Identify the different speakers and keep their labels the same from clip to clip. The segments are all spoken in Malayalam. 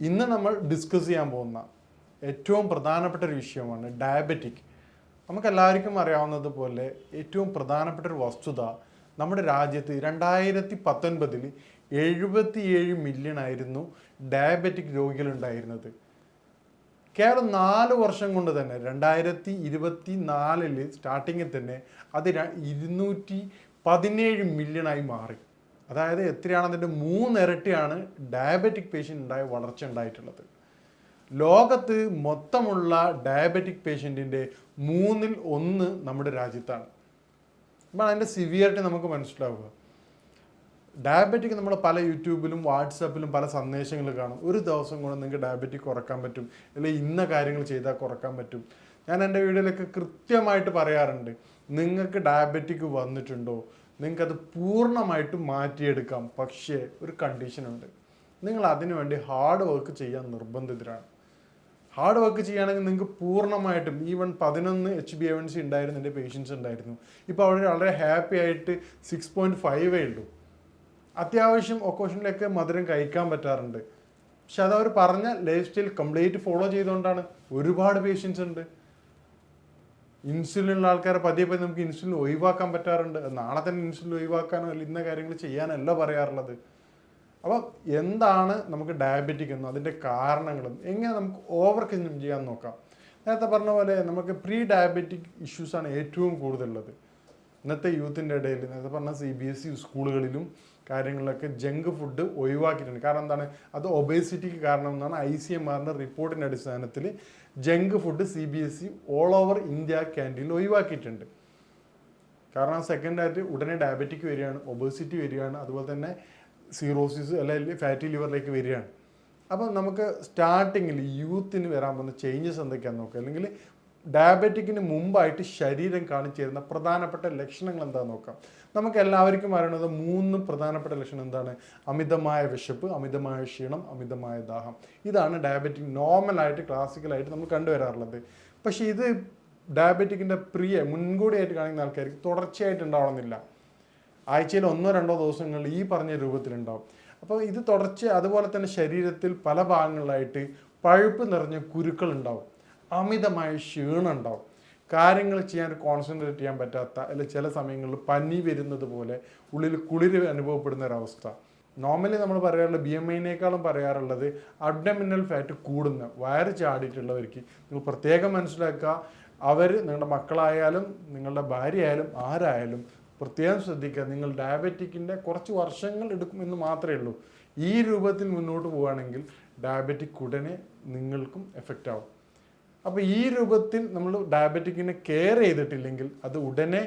Speaker 1: ഇന്ന് നമ്മൾ ഡിസ്കസ് ചെയ്യാൻ പോകുന്ന ഏറ്റവും പ്രധാനപ്പെട്ട ഒരു വിഷയമാണ് ഡയബറ്റിക് നമുക്കെല്ലാവർക്കും അറിയാവുന്നതുപോലെ ഏറ്റവും പ്രധാനപ്പെട്ട ഒരു വസ്തുത നമ്മുടെ രാജ്യത്ത് രണ്ടായിരത്തി പത്തൊൻപതിൽ എഴുപത്തിയേഴ് മില്യൺ ആയിരുന്നു ഡയബറ്റിക് രോഗികളുണ്ടായിരുന്നത്. കേവലം നാല് വർഷം കൊണ്ട് തന്നെ രണ്ടായിരത്തി ഇരുപത്തി നാലിൽ സ്റ്റാർട്ടിങ്ങിൽ തന്നെ അത് ഇരുന്നൂറ്റി പതിനേഴ് മില്യണായി മാറി. അതായത് എത്രയാണ് അതിന്റെ മൂന്നിരട്ടിയാണ് ഡയബറ്റിക് പേഷ്യന്റ് ഉണ്ടായ വളർച്ച ഉണ്ടായിട്ടുള്ളത്. ലോകത്ത് മൊത്തമുള്ള ഡയബറ്റിക് പേഷ്യന്റിന്റെ മൂന്നിൽ ഒന്ന് നമ്മുടെ രാജ്യത്താണ്. അപ്പോൾ അതിന്റെ സിവിയറിറ്റി നമുക്ക് മനസ്സിലാവുക. ഡയബറ്റിക് നമ്മൾ പല യൂട്യൂബിലും വാട്സാപ്പിലും പല സന്ദേശങ്ങൾ കാണും. ഒരു ദിവസം കൊണ്ട് നിങ്ങൾക്ക് ഡയബറ്റിക് കുറയ്ക്കാൻ പറ്റും. അല്ലെങ്കിൽ ഇന്ന കാര്യങ്ങൾ ചെയ്താൽ കുറയ്ക്കാൻ പറ്റും. ഞാൻ എന്റെ വീഡിയോയിലൊക്കെ കൃത്യമായിട്ട് പറയാറുണ്ട്. നിങ്ങൾക്ക് ഡയബറ്റിക് വന്നിട്ടുണ്ടോ? നിങ്ങൾക്കത് പൂർണമായിട്ടും മാറ്റിയെടുക്കാം. പക്ഷേ ഒരു കണ്ടീഷനുണ്ട് നിങ്ങൾ അതിനു വേണ്ടി ഹാർഡ് വർക്ക് ചെയ്യാൻ നിർബന്ധിതരാണ്. ഹാർഡ് വർക്ക് ചെയ്യുകയാണെങ്കിൽ നിങ്ങൾക്ക് പൂർണമായിട്ടും ഈവൻ പതിനൊന്ന് H B A one C ഉണ്ടായിരുന്നു എന്റെ പേഷ്യൻസ് ഉണ്ടായിരുന്നു. ഇപ്പോൾ അവർ വളരെ ഹാപ്പി ആയിട്ട് സിക്സ് പോയിന്റ് ഫൈവേ ഉള്ളൂ. അത്യാവശ്യം ഒക്കേഷനിലൊക്കെ മധുരം കഴിക്കാൻ പറ്റാറുണ്ട്. പക്ഷെ അതവർ പറഞ്ഞ ലൈഫ് സ്റ്റൈൽ കംപ്ലീറ്റ് ഫോളോ ചെയ്തുകൊണ്ടാണ് ഒരുപാട് പേഷ്യൻസ് ഉണ്ട്. ഇൻസുലിൻ ഉള്ള ആൾക്കാരെ പതിയെ പതി നമുക്ക് ഇൻസുലിൻ ഒഴിവാക്കാൻ പറ്റാറുണ്ട്. നാളെ തന്നെ ഇൻസുലിൻ ഒഴിവാക്കാനോ അല്ല ഇന്ന കാര്യങ്ങൾ ചെയ്യാനല്ല പറയാറുള്ളത്. അപ്പോൾ എന്താണ് നമുക്ക് ഡയബറ്റിക് എന്നും അതിന്റെ കാരണങ്ങളും എങ്ങനെ നമുക്ക് ഓവർ ഓവർകം ചെയ്യാൻ നോക്കാം? നേരത്തെ പറഞ്ഞ പോലെ നമുക്ക് പ്രീ ഡയബറ്റിക് ഇഷ്യൂസാണ് ഏറ്റവും കൂടുതലുള്ളത്. ഇന്നത്തെ യൂത്തിന്റെ ഇടയിൽ നേരത്തെ പറഞ്ഞ സി ബി എസ് ഇ സ്കൂളുകളിലും കാര്യങ്ങളിലൊക്കെ ജങ്ക് ഫുഡ് ഒഴിവാക്കിയിട്ടുണ്ട്. കാരണം എന്താണ്? അത് ഒബേസിറ്റിക്ക് കാരണം എന്നാണ് ഐ സി എം ആറിന്റെ റിപ്പോർട്ടിന്റെ അടിസ്ഥാനത്തിൽ junk food C B S E all over India ക്യാന്റീനിൽ ഒഴിവാക്കിയിട്ടുണ്ട്. കാരണം സെക്കൻഡായിട്ട് ഉടനെ ഡയബറ്റിക് വരികയാണ് ഒബേസിറ്റി വരികയാണ് അതുപോലെ തന്നെ സീറോസിസ് അല്ലെങ്കിൽ ഫാറ്റി ലിവറിലേക്ക് വരികയാണ്. അപ്പം നമുക്ക് സ്റ്റാർട്ടിങ്ങിൽ യൂത്തിന് വരാൻ പോകുന്ന ചേഞ്ചസ് എന്തൊക്കെയാണെന്ന് നോക്കുക. അല്ലെങ്കിൽ ഡയബറ്റിക്കിന് മുമ്പായിട്ട് ശരീരം കാണിച്ചു തരുന്ന പ്രധാനപ്പെട്ട ലക്ഷണങ്ങൾ എന്താണെന്ന് നോക്കാം. നമുക്ക് എല്ലാവർക്കും അറിയണത് മൂന്ന് പ്രധാനപ്പെട്ട ലക്ഷണം എന്താണ്? അമിതമായ വിശപ്പ് അമിതമായ ക്ഷീണം അമിതമായ ദാഹം. ഇതാണ് ഡയബറ്റിക് നോർമലായിട്ട് ക്ലാസിക്കലായിട്ട് നമ്മൾ കണ്ടുവരാറുള്ളത്. പക്ഷെ ഇത് ഡയബറ്റിക്കിന്റെ പ്രിയ മുൻകൂടിയായിട്ട് കാണിക്കുന്ന ആൾക്കാർക്ക് തുടർച്ചയായിട്ട് ഉണ്ടാവണമെന്നില്ല. ആഴ്ചയിൽ ഒന്നോ രണ്ടോ ദിവസങ്ങളിൽ ഈ പറഞ്ഞ രൂപത്തിലുണ്ടാവും. അപ്പോൾ ഇത് തുടർച്ച അതുപോലെ തന്നെ ശരീരത്തിൽ പല ഭാഗങ്ങളിലായിട്ട് പഴുപ്പ് നിറഞ്ഞ കുരുക്കൾ ഉണ്ടാവും. അമിതമായ ക്ഷീണം ഉണ്ടാവും. കാര്യങ്ങൾ ചെയ്യാൻ കോൺസെൻട്രേറ്റ് ചെയ്യാൻ പറ്റാത്ത അല്ലെങ്കിൽ ചില സമയങ്ങളിൽ പനി വരുന്നത് പോലെ ഉള്ളിൽ കുളിര് അനുഭവപ്പെടുന്ന ഒരവസ്ഥ നോർമലി നമ്മൾ പറയാറുള്ളത് ബി എം ഐനേക്കാളും പറയാറുള്ളത് അബ്ഡമിനൽ ഫാറ്റ് കൂടുന്ന വയറ് ചാടിയിട്ടുള്ളവർക്ക് നിങ്ങൾ പ്രത്യേകം മനസ്സിലാക്കുക. അവർ നിങ്ങളുടെ മക്കളായാലും നിങ്ങളുടെ ഭാര്യ ആയാലും ആരായാലും പ്രത്യേകം ശ്രദ്ധിക്കുക. നിങ്ങൾ ഡയബറ്റിക്കിന്റെ കുറച്ച് വർഷങ്ങൾ എടുക്കും എന്ന് മാത്രമേ ഉള്ളൂ. ഈ രൂപത്തിൽ മുന്നോട്ട് പോവുകയാണെങ്കിൽ ഡയബറ്റിക് ഉടനെ നിങ്ങൾക്കും എഫക്റ്റ് ആവും. അപ്പോൾ ഈ രൂപത്തിൽ നമ്മൾ ഡയബറ്റിക്കിനെ കെയർ ചെയ്തിട്ടില്ലെങ്കിൽ അത് ഉടനെ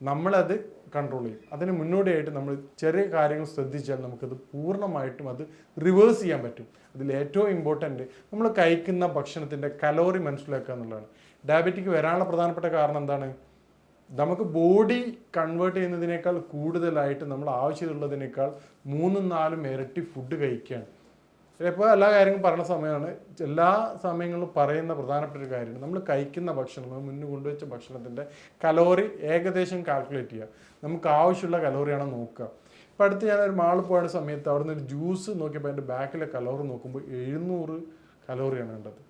Speaker 1: നമ്മളത് കൺട്രോൾ ചെയ്യും. അതിന് മുന്നോടിയായിട്ട് നമ്മൾ ചെറിയ കാര്യങ്ങൾ ശ്രദ്ധിച്ചാൽ നമുക്കത് പൂർണമായിട്ടും അത് റിവേഴ്സ് ചെയ്യാൻ പറ്റും. അതിൽ ഏറ്റവും ഇമ്പോർട്ടന്റ് നമ്മൾ കഴിക്കുന്ന ഭക്ഷണത്തിന്റെ കലോറി മനസ്സിലാക്കുക എന്നുള്ളതാണ്. ഡയബറ്റിക് വരാനുള്ള പ്രധാനപ്പെട്ട കാരണം എന്താണ്? നമുക്ക് ബോഡി കൺവേർട്ട് ചെയ്യുന്നതിനേക്കാൾ കൂടുതലായിട്ട് നമ്മൾ ആവശ്യമുള്ളതിനേക്കാൾ മൂന്നും നാലും ഇരട്ടി ഫുഡ് കഴിക്കുകയാണ്. ഇപ്പോൾ എല്ലാ കാര്യങ്ങളും പറയുന്ന സമയമാണ്. എല്ലാ സമയങ്ങളിലും പറയുന്ന പ്രധാനപ്പെട്ട ഒരു കാര്യമാണ്. നമ്മൾ കഴിക്കുന്ന ഭക്ഷണം നമ്മൾ മുന്നിൽ കൊണ്ടുവച്ച ഭക്ഷണത്തിന്റെ കലോറി ഏകദേശം കാൽക്കുലേറ്റ് ചെയ്യുക. നമുക്ക് ആവശ്യമുള്ള കലോറിയാണ് നോക്കുക. ഇപ്പോൾ അടുത്ത് ഞാൻ ഒരു മാളിൽ പോയ സമയത്ത് അവിടെ നിന്ന് ഒരു ജ്യൂസ് നോക്കിയപ്പോൾ അതിന്റെ ബാക്കിലെ കലോറി നോക്കുമ്പോൾ എഴുന്നൂറ് കലോറിയാണ് കണ്ടത്.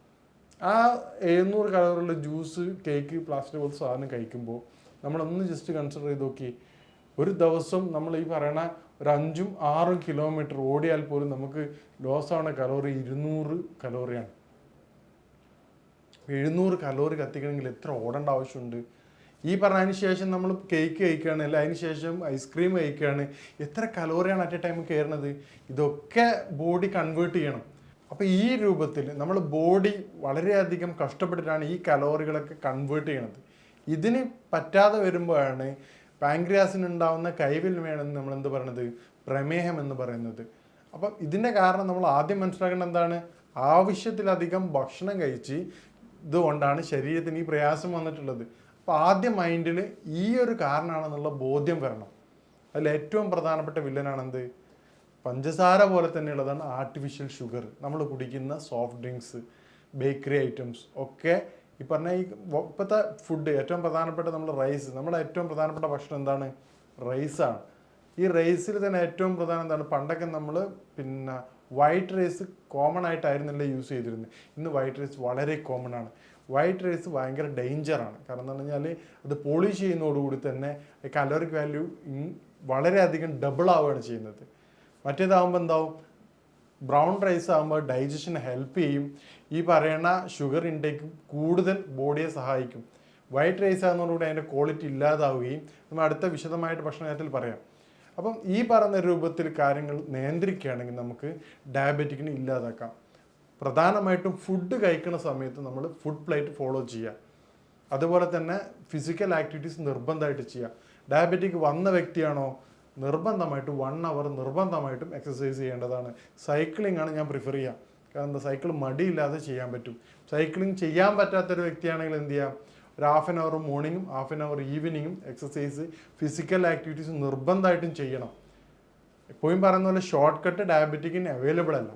Speaker 1: ആ എഴുന്നൂറ് കലോറിയുള്ള ജ്യൂസ് കേക്ക് പ്ലാസ്റ്റിക് പോലത്തെ സാധനം കഴിക്കുമ്പോൾ നമ്മളൊന്ന് ജസ്റ്റ് കൺസിഡർ ചെയ്ത് നോക്കി. ഒരു ദിവസം നമ്മൾ ഈ പറയണ ഒരു അഞ്ചും ആറും കിലോമീറ്റർ ഓടിയാൽ പോലും നമുക്ക് ലോസ് ആവുന്ന കലോറി ഇരുന്നൂറ് കലോറിയാണ് എഴുന്നൂറ് കലോറി കത്തിക്കണമെങ്കിൽ എത്ര ഓടേണ്ട ആവശ്യമുണ്ട്? ഈ പറഞ്ഞതിന് ശേഷം നമ്മൾ കേക്ക് കഴിക്കുകയാണ് അല്ല? അതിന് ശേഷം ഐസ്ക്രീം കഴിക്കുകയാണ്. എത്ര കലോറിയാണ് അറ്റ് എ ടൈം കയറുന്നത്? ഇതൊക്കെ ബോഡി കൺവേർട്ട് ചെയ്യണം. അപ്പോൾ ഈ രൂപത്തിൽ നമ്മൾ ബോഡി വളരെയധികം കഷ്ടപ്പെട്ടിട്ടാണ് ഈ കലോറികളൊക്കെ കൺവേർട്ട് ചെയ്യണത്. ഇതിന് പറ്റാതെ വരുമ്പോഴാണ് പാങ്ക്രിയാസിന് ഉണ്ടാവുന്ന വേണം നമ്മൾ എന്ത് പറയണത്? പ്രമേഹം എന്ന് പറയുന്നത്. അപ്പം ഇതിന്റെ കാരണം നമ്മൾ ആദ്യം മനസ്സിലാക്കേണ്ട എന്താണ്? ആവശ്യത്തിലധികം ഭക്ഷണം കഴിച്ച് ഇതുകൊണ്ടാണ് ശരീരത്തിന് ഈ പ്രയാസം വന്നിട്ടുള്ളത്. അപ്പോൾ ആദ്യം മൈൻഡിൽ ഈ ഒരു കാരണമാണെന്നുള്ള ബോധ്യം വരണം. അതിൽ ഏറ്റവും പ്രധാനപ്പെട്ട വില്ലനാണെന്ത്? പഞ്ചസാര പോലെ തന്നെയുള്ളതാണ് ആർട്ടിഫിഷ്യൽ ഷുഗർ നമ്മൾ കുടിക്കുന്ന സോഫ്റ്റ് ഡ്രിങ്ക്സ് ബേക്കറി ഐറ്റംസ് ഒക്കെ ഈ പറഞ്ഞ ഈ ഇപ്പോഴത്തെ ഫുഡ് ഏറ്റവും പ്രധാനപ്പെട്ട നമ്മൾ റൈസ് നമ്മുടെ ഏറ്റവും പ്രധാനപ്പെട്ട ഭക്ഷണം എന്താണ്? റൈസാണ് ഈ റൈസിൽ തന്നെ ഏറ്റവും പ്രധാനം എന്താണ്? പണ്ടൊക്കെ നമ്മൾ പിന്നെ വൈറ്റ് റൈസ് കോമൺ ആയിട്ടായിരുന്നില്ല യൂസ് ചെയ്തിരുന്നത് ഇന്ന് വൈറ്റ് റൈസ് വളരെ കോമൺ ആണ്. വൈറ്റ് റൈസ് ഭയങ്കര ഡേഞ്ചറാണ് കാരണം എന്ന് പറഞ്ഞാൽ അത് പോളിഷ് ചെയ്യുന്നതോടുകൂടി തന്നെ കലോറിക് വാല്യൂ വളരെയധികം ഡബിൾ ആവുകയാണ് ചെയ്യുന്നത്. മറ്റേതാകുമ്പോൾ എന്താവും? ബ്രൗൺ റൈസ് ആകുമ്പോൾ ഡൈജഷൻ ഹെൽപ്പ് ചെയ്യും. ഈ പറയുന്ന ഷുഗർ ഇൻടേക്ക് കൂടുതൽ ബോഡിയെ സഹായിക്കും. വൈറ്റ് റൈസ് ആകുന്നതോടുകൂടി അതിന്റെ ക്വാളിറ്റി ഇല്ലാതാവുകയും നമ്മൾ അടുത്ത വിശദമായിട്ട് ഭക്ഷണത്തിൽ പറയാം. അപ്പം ഈ പറഞ്ഞ രൂപത്തിൽ കാര്യങ്ങൾ നിയന്ത്രിക്കുകയാണെങ്കിൽ നമുക്ക് ഡയബറ്റിക്കിനെ ഇല്ലാതാക്കാം. പ്രധാനമായിട്ടും ഫുഡ് കഴിക്കുന്ന സമയത്ത് നമ്മൾ ഫുഡ് പ്ലേറ്റ് ഫോളോ ചെയ്യുക. അതുപോലെ തന്നെ ഫിസിക്കൽ ആക്ടിവിറ്റീസ് നിർബന്ധമായിട്ട് ചെയ്യുക. ഡയബറ്റിക് വന്ന വ്യക്തിയാണോ? നിർബന്ധമായിട്ടും വൺ അവർ നിർബന്ധമായിട്ടും എക്സസൈസ് ചെയ്യേണ്ടതാണ്. സൈക്ലിംഗ് ആണ് ഞാൻ പ്രിഫർ ചെയ്യുക കാരണം എന്താ? സൈക്കിൾ മടിയില്ലാതെ ചെയ്യാൻ പറ്റും. സൈക്ലിംഗ് ചെയ്യാൻ പറ്റാത്തൊരു വ്യക്തിയാണെങ്കിൽ എന്ത് ചെയ്യാം? ഒരു ഹാഫ് ആൻ അവർ മോർണിംഗും ഹാഫ് ആൻ അവർ ഈവനിങ്ങും എക്സസൈസ് ഫിസിക്കൽ ആക്ടിവിറ്റീസ് നിർബന്ധമായിട്ടും ചെയ്യണം. എപ്പോഴും പറയുന്ന പോലെ ഷോർട്ട് കട്ട് ഡയബറ്റിക്കിന് അവൈലബിൾ അല്ല.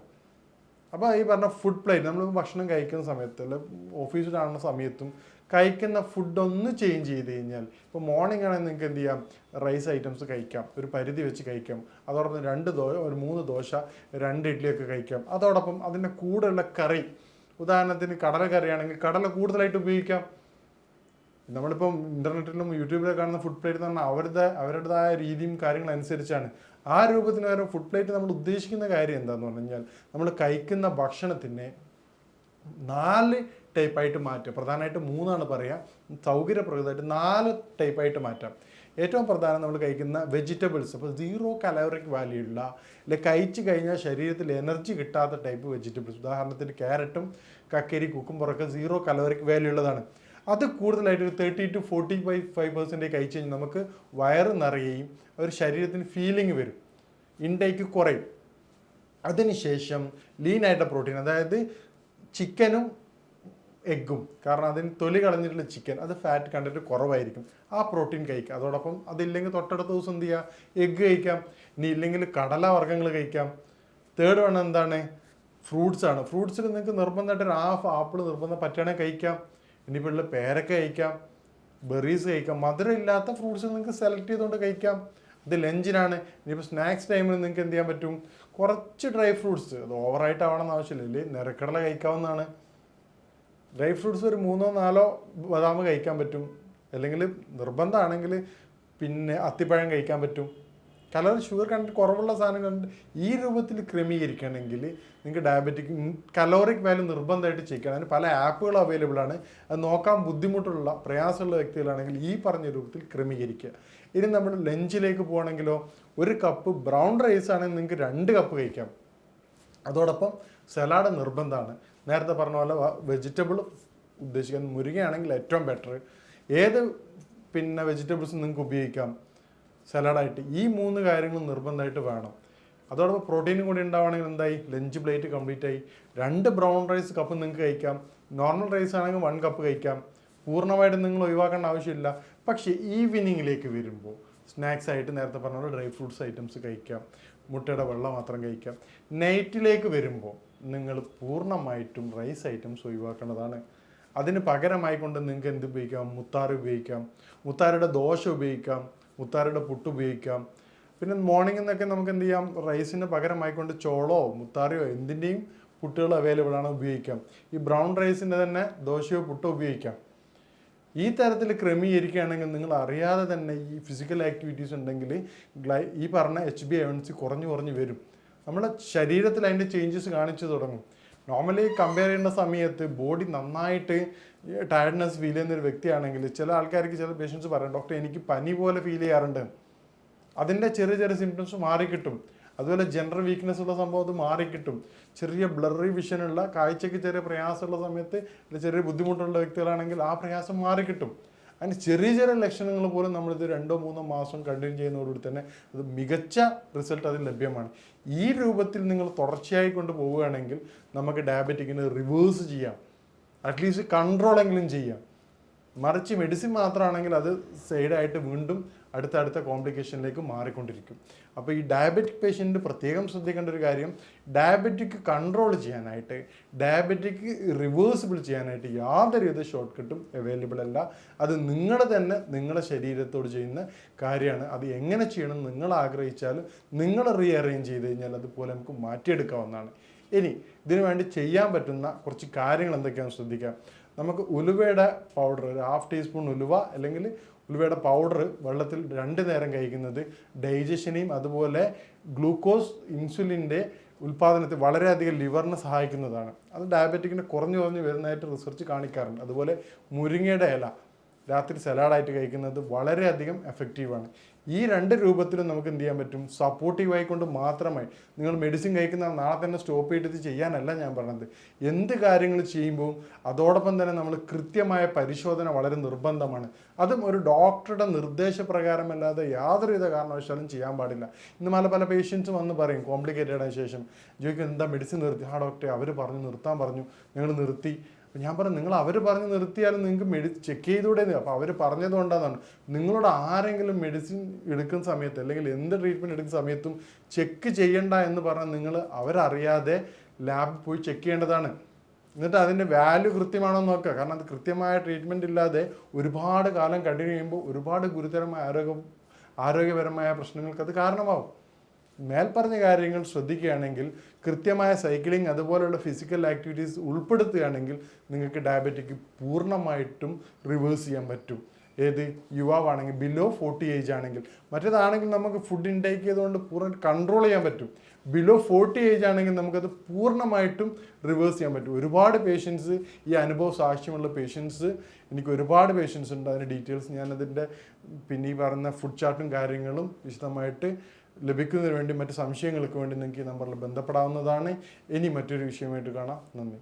Speaker 1: അപ്പോൾ ഈ പറഞ്ഞ ഫുഡ് പ്ലേറ്റ് നമ്മൾ ഭക്ഷണം കഴിക്കുന്ന സമയത്ത് അല്ലെ ഓഫീസിലാണുന്ന സമയത്തും കഴിക്കുന്ന ഫുഡ് ഒന്ന് ചേഞ്ച് ചെയ്ത് കഴിഞ്ഞാൽ ഇപ്പോൾ മോർണിംഗ് ആണെങ്കിൽ നിങ്ങൾക്ക് എന്ത് ചെയ്യാം? റൈസ് ഐറ്റംസ് കഴിക്കാം. ഒരു പരിധി വെച്ച് കഴിക്കാം. അതോടൊപ്പം രണ്ട് ദോ ഒരു മൂന്ന് ദോശ രണ്ട് ഇഡ്ഡലിയൊക്കെ കഴിക്കാം. അതോടൊപ്പം അതിന്റെ കൂടെയുള്ള കറി. ഉദാഹരണത്തിന് കടല കറിയാണെങ്കിൽ കടല കൂടുതലായിട്ട് ഉപയോഗിക്കാം. നമ്മളിപ്പം ഇന്റർനെറ്റിലും യൂട്യൂബിലൊക്കെ കാണുന്ന ഫുഡ് പ്ലേറ്റ് എന്ന് പറഞ്ഞാൽ അവരുടെ അവരുടേതായ രീതിയും കാര്യങ്ങളും അനുസരിച്ചാണ്. ആ രൂപത്തിന് വരെ ഫുഡ് പ്ലേറ്റ് നമ്മൾ ഉദ്ദേശിക്കുന്ന കാര്യം എന്താണെന്ന് പറഞ്ഞു കഴിഞ്ഞാൽ നമ്മൾ കഴിക്കുന്ന ഭക്ഷണത്തിനെ നാല് ടൈപ്പായിട്ട് മാറ്റുക. പ്രധാനമായിട്ട് മൂന്നാണ് പറയുക. സൗകര്യപ്രദമായിട്ട് നാല് ടൈപ്പായിട്ട് മാറ്റാം. ഏറ്റവും പ്രധാനം നമ്മൾ കഴിക്കുന്ന വെജിറ്റബിൾസ് അപ്പോൾ സീറോ കലോറിക് വാല്യൂ ഉള്ള അല്ലെ കഴിച്ചു കഴിഞ്ഞാൽ ശരീരത്തിൽ എനർജി കിട്ടാത്ത ടൈപ്പ് വെജിറ്റബിൾസ് ഉദാഹരണത്തിന് ക്യാരറ്റും കക്കരി കുക്കുംബറൊക്കെ സീറോ കലോറിക് വാല്യൂ ഉള്ളതാണ്. അത് കൂടുതലായിട്ട് ഒരു thirty two forty five five percentage കഴിച്ച് കഴിഞ്ഞാൽ നമുക്ക് വയറ് നിറയുകയും ഒരു ശരീരത്തിന് ഫീലിംഗ് വരും. ഇൻടേക്ക് കുറയും. അതിനുശേഷം ലീനായിട്ട് പ്രോട്ടീൻ അതായത് ചിക്കനും എഗ്ഗും. കാരണം അതിന് തൊലി കളഞ്ഞിട്ടുള്ള ചിക്കൻ അത് ഫാറ്റ് കണ്ടിട്ട് കുറവായിരിക്കും. ആ പ്രോട്ടീൻ കഴിക്കുക അതോടൊപ്പം അതില്ലെങ്കിൽ തൊട്ടടുത്ത ദിവസം എന്ത് ചെയ്യുക എഗ്ഗ് കഴിക്കാം. ഇനി ഇല്ലെങ്കിൽ കടല വർഗങ്ങൾ കഴിക്കാം. തേർഡ് വൺ എന്താണ്? ഫ്രൂട്ട്സ് ആണ്. ഫ്രൂട്ട്സിൽ നിങ്ങൾക്ക് നിർബന്ധമായിട്ട് ഒരു ഹാഫ് ആപ്പിൾ നിർബന്ധം പറ്റുകയാണെങ്കിൽ കഴിക്കാം. ഇനിയിപ്പോൾ ഉള്ള പേരക്ക കഴിക്കാം. ബെറീസ് കഴിക്കാം. മധുരം ഇല്ലാത്ത ഫ്രൂട്ട്സ് നിങ്ങൾക്ക് സെലക്ട് ചെയ്തുകൊണ്ട് കഴിക്കാം. ഇത് ലഞ്ചിനാണ് ഇനിയിപ്പോൾ സ്നാക്സ് ടൈമിൽ നിങ്ങൾക്ക് എന്ത് ചെയ്യാൻ പറ്റും? കുറച്ച് ഡ്രൈ ഫ്രൂട്ട്സ് അത് ഓവറായിട്ട് ആവണമെന്ന് ആവശ്യമില്ല. നിരക്കടല കഴിക്കാവുന്നതാണ്. ഡ്രൈ ഫ്രൂട്ട്സ് ഒരു മൂന്നോ നാലോ ബദാം കഴിക്കാൻ പറ്റും. അല്ലെങ്കിൽ നിർബന്ധമാണെങ്കിൽ പിന്നെ അത്തിപ്പഴം കഴിക്കാൻ പറ്റും. കലറി ഷുഗർ കണ്ടന്റ് കുറവുള്ള സാധനം കണ്ട് ഈ രൂപത്തിൽ ക്രമീകരിക്കണമെങ്കിൽ നിങ്ങൾക്ക് ഡയബറ്റിക് കലോറിക് വാല്യൂ നിർബന്ധമായിട്ട് ചെയ്യിക്കണം അതിന് പല ആപ്പുകൾ അവൈലബിൾ ആണ്. അത് നോക്കാൻ ബുദ്ധിമുട്ടുള്ള പ്രയാസമുള്ള വ്യക്തികളാണെങ്കിൽ ഈ പറഞ്ഞ രൂപത്തിൽ ക്രമീകരിക്കുക. ഇനി നമ്മൾ ലഞ്ചിലേക്ക് പോകണമെങ്കിലോ ഒരു കപ്പ് ബ്രൗൺ റൈസ് ആണെങ്കിൽ നിങ്ങൾക്ക് രണ്ട് കപ്പ് കഴിക്കാം. അതോടൊപ്പം സലാഡ് നിർബന്ധമാണ്. നേരത്തെ പറഞ്ഞ പോലെ വെജിറ്റബിൾ ഉദ്ദേശിക്കാൻ മുരിങ്ങയാണെങ്കിൽ ഏറ്റവും ബെറ്റർ ഏത് പിന്നെ വെജിറ്റബിൾസ് നിങ്ങൾക്ക് ഉപയോഗിക്കാം? സലാഡായിട്ട് ഈ മൂന്ന് കാര്യങ്ങൾ നിർബന്ധമായിട്ട് വേണം. അതോടൊപ്പം പ്രോട്ടീനും കൂടി ഉണ്ടാവുകയാണെങ്കിൽ എന്തായി? ലഞ്ച് പ്ലേറ്റ് കംപ്ലീറ്റ് ആയി. രണ്ട് ബ്രൗൺ റൈസ് കപ്പ് നിങ്ങൾക്ക് കഴിക്കാം. നോർമൽ റൈസ് ആണെങ്കിൽ വൺ കപ്പ് കഴിക്കാം. പൂർണമായിട്ടും നിങ്ങൾ ഒഴിവാക്കേണ്ട ആവശ്യമില്ല. പക്ഷേ ഈവനിങ്ങിലേക്ക് വരുമ്പോൾ സ്നാക്സ് ആയിട്ട് നേരത്തെ പറഞ്ഞ പോലെ ഡ്രൈ ഫ്രൂട്ട്സ് ഐറ്റംസ് കഴിക്കാം. മുട്ടയുടെ വെള്ളം മാത്രം കഴിക്കാം. നൈറ്റിലേക്ക് വരുമ്പോൾ നിങ്ങൾ പൂർണമായിട്ടും റൈസ് ഐറ്റംസ് ഒഴിവാക്കേണ്ടതാണ്. അതിന് പകരമായി കൊണ്ട് നിങ്ങൾക്ക് എന്ത് ഉപയോഗിക്കാം? മുത്താറ് ഉപയോഗിക്കാം. മുത്താരുടെ ദോശ ഉപയോഗിക്കാം. മുത്താരുടെ പുട്ട് ഉപയോഗിക്കാം. പിന്നെ മോർണിംഗ് എന്നൊക്കെ നമുക്ക് എന്ത് ചെയ്യാം? റൈസിന് പകരമായിക്കൊണ്ട് ചോളോ മുത്താറിയോ എന്തിന്റെയും പുട്ടുകൾ അവൈലബിൾ ആണ് ഉപയോഗിക്കാം. ഈ ബ്രൗൺ റൈസിന്റെ തന്നെ ദോശയോ പുട്ടോ ഉപയോഗിക്കാം. ഈ തരത്തിൽ ക്രമീകരിക്കുകയാണെങ്കിൽ നിങ്ങൾ അറിയാതെ തന്നെ ഈ ഫിസിക്കൽ ആക്ടിവിറ്റീസ് ഉണ്ടെങ്കിൽ ഈ പറഞ്ഞ എച്ച് ബി എവൻസി കുറഞ്ഞു കുറഞ്ഞു വരും. നമ്മുടെ ശരീരത്തിൽ അതിന്റെ ചേഞ്ചസ് കാണിച്ചു തുടങ്ങും. നോർമലി കമ്പയർ ചെയ്യുന്ന സമയത്ത് ബോഡി നന്നായിട്ട് ടയർഡ്നെസ് ഫീൽ ചെയ്യുന്ന ഒരു വ്യക്തിയാണെങ്കിൽ ചില ആൾക്കാർക്ക് ചില പേഷ്യൻസ് പറയും ഡോക്ടർ എനിക്ക് പനി പോലെ ഫീൽ ചെയ്യാറുണ്ട്. അതിന്റെ ചെറിയ ചെറിയ സിംറ്റംസ് മാറിക്കിട്ടും. അതുപോലെ ജനറൽ വീക്ക്നെസ് ഉള്ള സംഭവം അത് മാറിക്കിട്ടും. ചെറിയ ബ്ലറി വിഷനുള്ള കാഴ്ചയ്ക്ക് ചെറിയ പ്രയാസമുള്ള സമയത്ത് ചെറിയ ബുദ്ധിമുട്ടുള്ള വ്യക്തികളാണെങ്കിൽ ആ പ്രയാസം മാറിക്കിട്ടും. അതിന് ചെറിയ ചെറിയ ലക്ഷണങ്ങൾ പോലും നമ്മളിത് രണ്ടോ മൂന്നോ മാസം കണ്ടിന്യൂ ചെയ്യുന്നതോടുകൂടി തന്നെ അത് മികച്ച റിസൾട്ട് അതിൽ ലഭ്യമാണ്. ഈ രൂപത്തിൽ നിങ്ങൾ തുടർച്ചയായി കൊണ്ട് പോവുകയാണെങ്കിൽ നമുക്ക് ഡയബറ്റിക്കിന് റിവേഴ്സ് ചെയ്യാം. അറ്റ്ലീസ്റ്റ് കൺട്രോൾ എങ്കിലും ചെയ്യാം. മറിച്ച് മെഡിസിൻ മാത്രമാണെങ്കിൽ അത് സൈഡായിട്ട് വീണ്ടും അടുത്ത അടുത്ത കോംപ്ലിക്കേഷനിലേക്ക് മാറിക്കൊണ്ടിരിക്കും. അപ്പോൾ ഈ ഡയബറ്റിക് പേഷ്യന്റ് പ്രത്യേകം ശ്രദ്ധിക്കേണ്ട ഒരു കാര്യം ഡയബറ്റിക് കൺട്രോൾ ചെയ്യാനായിട്ട് ഡയബറ്റിക് റിവേഴ്സിബിൾ ചെയ്യാനായിട്ട് യാതൊരുവിധ ഷോർട്ട് കട്ടും അവൈലബിൾ അല്ല. അത് നിങ്ങൾ തന്നെ നിങ്ങളുടെ ശരീരത്തോട് ചെയ്യുന്ന കാര്യമാണ്. അത് എങ്ങനെ ചെയ്യണം നിങ്ങൾ ആഗ്രഹിച്ചാൽ നിങ്ങൾ റീഅറേഞ്ച് ചെയ്ത് കഴിഞ്ഞാൽ അതുപോലെ നമുക്ക് മാറ്റിയെടുക്കാവുന്നതാണ്. ഇനി ഇതിനു വേണ്ടി ചെയ്യാൻ പറ്റുന്ന കുറച്ച് കാര്യങ്ങൾ എന്തൊക്കെയാണെന്ന് ശ്രദ്ധിക്കാം. നമുക്ക് ഉലുവയുടെ പൗഡർ ഒരു ഹാഫ് ടീസ്പൂൺ ഉലുവ അല്ലെങ്കിൽ ഉലുവയുടെ പൗഡർ വെള്ളത്തിൽ രണ്ട് നേരം കഴിക്കുന്നത് ഡൈജഷനെയും അതുപോലെ ഗ്ലൂക്കോസ് ഇൻസുലിന്റെ ഉൽപ്പാദനത്തിൽ വളരെയധികം ലിവറിനെ സഹായിക്കുന്നതാണ്. അത് ഡയബറ്റിക്കിന് കുറഞ്ഞു കുറഞ്ഞു വരുന്നതായിട്ട് റിസർച്ച് കാണിക്കാറുണ്ട്. അതുപോലെ മുരിങ്ങയുടെ ഇല രാത്രി സലാഡായിട്ട് കഴിക്കുന്നത് വളരെയധികം എഫക്റ്റീവാണ് ഈ രണ്ട് രൂപത്തിലും നമുക്ക് എന്ത് ചെയ്യാൻ പറ്റും? സപ്പോർട്ടീവായി കൊണ്ട് മാത്രമായി. നിങ്ങൾ മെഡിസിൻ കഴിക്കുന്ന നാളെ തന്നെ സ്റ്റോപ്പ് ചെയ്തിട്ട് ചെയ്യാനല്ല ഞാൻ പറഞ്ഞത്. എന്ത് കാര്യങ്ങൾ ചെയ്യുമ്പോൾ അതോടൊപ്പം തന്നെ നമ്മൾ കൃത്യമായ പരിശോധന വളരെ നിർബന്ധമാണ്. അതും ഒരു ഡോക്ടറുടെ നിർദ്ദേശപ്രകാരമല്ലാതെ യാതൊരുവിധ കാരണവശാലും ചെയ്യാൻ പാടില്ല. ഇന്ന് പല പല പേഷ്യൻസും വന്ന് പറയും കോംപ്ലിക്കേറ്റഡ് ആയ ശേഷം. ചോദിക്കും എന്താ മെഡിസിൻ നിർത്തി? ആ ഡോക്ടറെ അവർ പറഞ്ഞു നിർത്താൻ പറഞ്ഞു. നിങ്ങൾ നിർത്തി. അപ്പോൾ ഞാൻ പറഞ്ഞു നിങ്ങൾ അവർ പറഞ്ഞ് നിർത്തിയാലും നിങ്ങൾക്ക് മെഡി ചെക്ക് ചെയ്തുകൂടെ അപ്പോൾ അവർ പറഞ്ഞത് കൊണ്ടാണ്. നിങ്ങളോട് ആരെങ്കിലും മെഡിസിൻ എടുക്കുന്ന സമയത്ത് അല്ലെങ്കിൽ എന്ത് ട്രീറ്റ്മെന്റ് എടുക്കുന്ന സമയത്തും ചെക്ക് ചെയ്യണ്ട എന്ന് പറഞ്ഞാൽ നിങ്ങൾ അവരറിയാതെ ലാബിൽ പോയി ചെക്ക് ചെയ്യേണ്ടതാണ്. എന്നിട്ട് അതിന്റെ വാല്യൂ കൃത്യമാണോ നോക്കുക. കാരണം അത് കൃത്യമായ ട്രീറ്റ്മെന്റ് ഇല്ലാതെ ഒരുപാട് കാലം കണ്ടിന്യൂ ചെയ്യുമ്പോൾ ഒരുപാട് ഗുരുതരമായ ആരോഗ്യ ആരോഗ്യപരമായ പ്രശ്നങ്ങൾക്ക് അത് കാരണമാവും. മേൽപ്പറഞ്ഞ കാര്യങ്ങൾ ശ്രദ്ധിക്കുകയാണെങ്കിൽ കൃത്യമായ സൈക്ലിംഗ് അതുപോലെയുള്ള ഫിസിക്കൽ ആക്ടിവിറ്റീസ് ഉൾപ്പെടുത്തുകയാണെങ്കിൽ നിങ്ങൾക്ക് ഡയബറ്റിക് പൂർണമായിട്ടും റിവേഴ്സ് ചെയ്യാൻ പറ്റും. ഏത്? യുവാവാണെങ്കിൽ ബിലോ ഫോർട്ടി ഏജ് ആണെങ്കിൽ. മറ്റേതാണെങ്കിൽ നമുക്ക് ഫുഡ് ഇൻടേക്ക് ചെയ്തുകൊണ്ട് പൂർണ കൺട്രോൾ ചെയ്യാൻ പറ്റും. ബിലോ ഫോർട്ടി ഏജ് ആണെങ്കിൽ നമുക്കത് പൂർണമായിട്ടും റിവേഴ്സ് ചെയ്യാൻ പറ്റും. ഒരുപാട് പേഷ്യൻസ് ഈ അനുഭവ സാക്ഷ്യമുള്ള പേഷ്യൻസ് എനിക്ക് ഒരുപാട് പേഷ്യൻസ് ഉണ്ട്. അതിന്റെ ഡീറ്റെയിൽസ് ഞാനതിന്റെ പിന്നെ ഈ പറഞ്ഞ ഫുഡ് ചാർട്ടും കാര്യങ്ങളും വിശദമായിട്ട് ലഭിക്കുന്നതിന് വേണ്ടി മറ്റ് സംശയങ്ങൾക്ക് വേണ്ടി നിങ്ങൾക്ക് ഈ നമ്പറിൽ ബന്ധപ്പെടാവുന്നതാണ്. ഇനി മറ്റൊരു വിഷയമായിട്ട് കാണാം. നന്ദി.